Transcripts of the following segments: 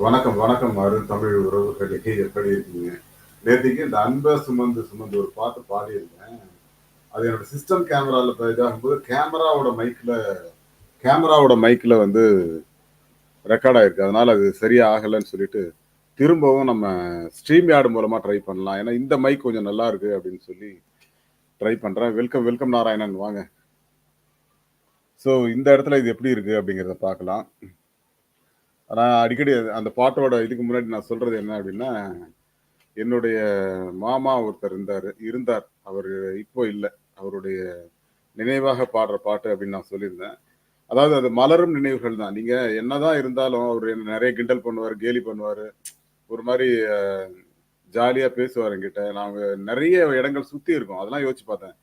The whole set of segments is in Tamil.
வணக்கம் வணக்கம். அருண் தமிழ் உறவுகளே எப்படி இருக்கீங்க? நேற்றுக்கு இந்த அன்பை சுமந்து சுமந்து ஒரு பாட்டு பாடியிருக்கேன் அது என்னோட சிஸ்டம் கேமராவில் இதாகும்போது கேமராவோட மைக்கில் கேமராவோட மைக்கில் வந்து ரெக்கார்ட் ஆயிருக்கு. அதனால் அது சரியாக ஆகலைன்னு சொல்லிட்டு திரும்பவும் நம்ம ஸ்ட்ரீம் யார்டு மூலமாக ட்ரை பண்ணலாம். ஏன்னா இந்த மைக் கொஞ்சம் நல்லா இருக்கு அப்படின்னு சொல்லி ட்ரை பண்ணுறேன் வெல்கம் வெல்கம் நாராயணன். வாங்க. ஸோ இந்த இடத்துல இது எப்படி இருக்குது அப்படிங்கிறத பார்க்கலாம். ஆனால் அடிக்கடி அந்த பாட்டோட இதுக்கு முன்னாடி நான் சொல்றது என்ன அப்படின்னா என்னுடைய மாமா ஒருத்தர் இருந்தார் இருந்தார். அவர் இப்போ இல்லை. அவருடைய நினைவாக பாடுற பாட்டு அப்படின்னு நான் சொல்லியிருந்தேன். அதாவது அது மலரும் நினைவுகள் தான். நீங்க என்னதான் இருந்தாலும் அவர் என்ன நிறைய கிண்டல் பண்ணுவார் கேலி பண்ணுவார். ஒரு மாதிரி ஜாலியாக பேசுவார் என்கிட்ட. நாங்கள் நிறைய இடங்கள் சுற்றி இருக்கோம். அதெல்லாம் யோசிச்சு பார்த்தேன்.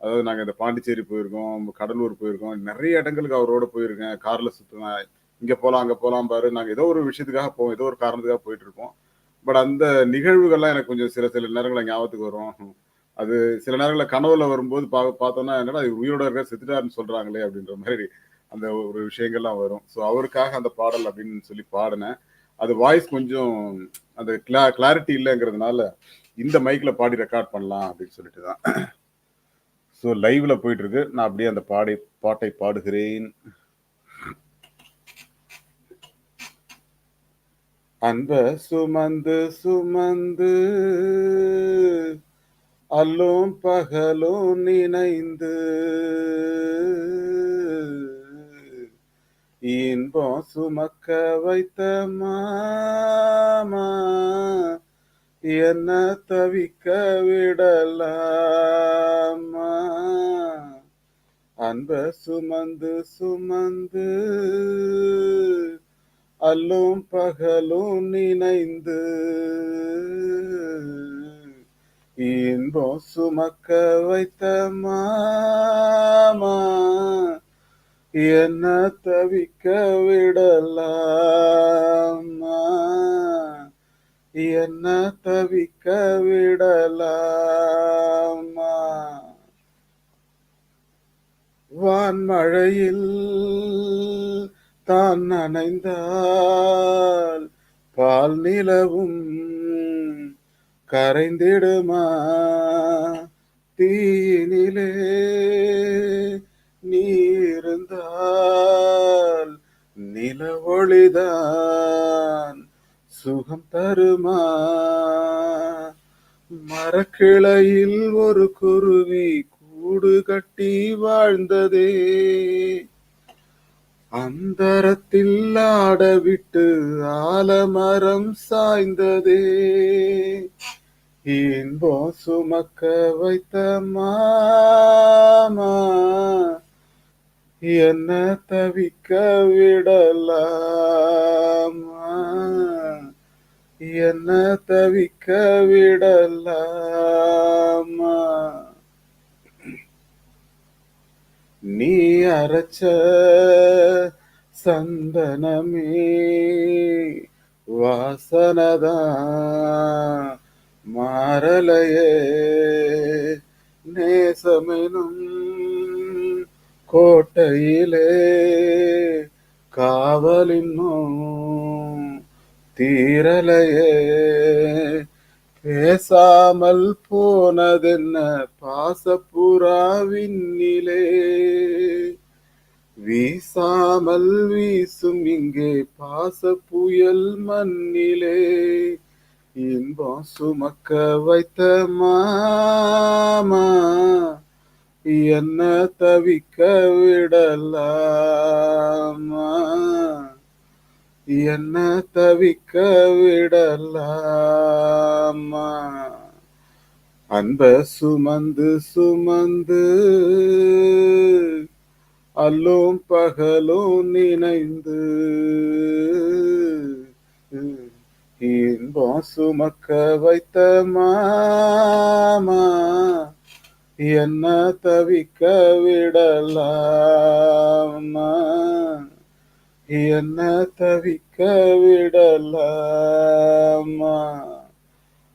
அதாவது நாங்கள் இந்த பாண்டிச்சேரி போயிருக்கோம் கடலூர் போயிருக்கோம். நிறைய இடங்களுக்கு அவரோட போயிருக்கேன். காரில் சுற்றுவேன் இங்க போலாம் அங்க போலாம் பாரு. நாங்க ஏதோ ஒரு விஷயத்துக்காக போவோம் ஏதோ ஒரு காரணத்துக்காக போயிட்டு இருப்போம் பட் அந்த நிகழ்வுகள்லாம் எனக்கு கொஞ்சம் சில சில நேரங்களில் ஞாபகத்துக்கு வரும். அது சில நேரங்களில் கனவுல வரும்போது பா பார்த்தோன்னா என்னடா அது உயிரோட இருக்க செத்துட்டாருன்னு சொல்றாங்களே அப்படின்ற மாதிரி அந்த ஒரு விஷயங்கள்லாம் வரும். ஸோ அவருக்காக அந்த பாடல் அப்படின்னு சொல்லி பாடினேன். அது வாய்ஸ் கொஞ்சம் அந்த கிளா கிளாரிட்டி இல்லைங்கிறதுனால இந்த மைக்கில் பாடி ரெக்கார்ட் பண்ணலாம் அப்படின்னு சொல்லிட்டு தான். ஸோ லைவ்ல போயிட்டு இருக்கு. நான் அப்படியே அந்த பாடை பாட்டை பாடுகிறேன். அன்ப சுமந்து சுமந்து அல்லும் பகலும் நினைந்து. இன்பம் சுமக்க வைத்த மாமா என்ன தவிக்க விடலாமா? அன்ப சுமந்து சுமந்து அல்லும் பகலும் நினைந்து. இன்பம் சுமக்க வைத்த மாமா என்ன தவிக்க விடலாமா? என்ன தவிக்க விடலாமா? வான்மழையில் தான் நனைந்தால் பால் நிலவும் கரைந்திடுமா? தீனிலே நீருந்தால் நில ஒளிதான் சுகம் தருமா? மரக்கிளையில் ஒரு குருவி கூடு கட்டி வாழ்ந்ததே. அந்தரத்தில் ஆடவிட்டு ஆலமரம் சாய்ந்ததே. இன்பம் சுமக்க வைத்த மாமா? என்ன தவிக்க விடலாமா? என்ன தவிக்க விடலாமா? നീ അരച്ച സന്തനമേ വാസനത മാറലയേ നേസമെനും കോട്ടയിലെ കാവലിന്നോ തീരലയേ. பேசாமல் போனதென்ன பாசப்புறாவின்னிலே வீசாமல் வீசும் இங்கே பாச புயல் மண்ணிலே. இன்பம் சுமக்க வைத்த மாமா என்ன தவிக்க விடலாமா? என்ன தவிக்க விடலாமா? அன்ப சுமந்து சுமந்து அல்லும் பகலும் நினைந்து இன்பம் சுமக்க வைத்த மாமா என்ன தவிக்க விடலாமா? என்ன தவிக்க விடலாமா?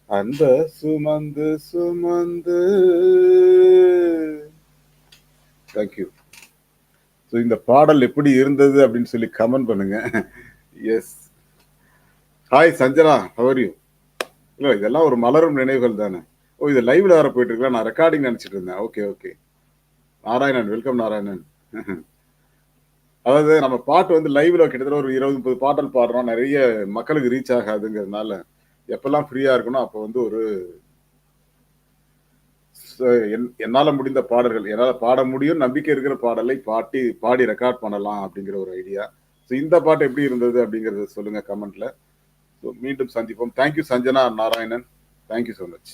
அந்த சுமந்து சுமந்து. தேங்க்யூ ஸோ இந்த பாடல் எப்படி இருந்தது அப்படின்னு சொல்லி கமெண்ட் பண்ணுங்க. Yes hi Sanjana. How are you இல்லை இதெல்லாம் ஒரு மலரும் நினைவுகள் தானே. ஓ இது லைவ்ல வர போயிட்டு இருக்கலாம் நான் ரெக்கார்டிங் நினைச்சிட்டு இருந்தேன். Okay okay Narayanan welcome Narayanan. அதாவது நம்ம பாட்டு வந்து லைவ்ல கிட்டத்தட்ட ஒரு இருபது முப்பது பாடல் பாடுறோம். நிறைய மக்களுக்கு ரீச் ஆகாதுங்கிறதுனால எப்பெல்லாம் ஃப்ரீயா இருக்கணும் அப்போ வந்து ஒரு என்னால முடிந்த பாடல்கள் என்னால பாட முடியும் நம்பிக்கை இருக்கிற பாடலை பாட்டி பாடி ரெக்கார்ட் பண்ணலாம் அப்படிங்கிற ஒரு ஐடியா ஸோ இந்த பாட்டு எப்படி இருந்தது அப்படிங்கறத சொல்லுங்க கமெண்ட்ல ஸோ மீண்டும் சந்திப்போம். Thank you Sanjana Narayanan. Thank you so much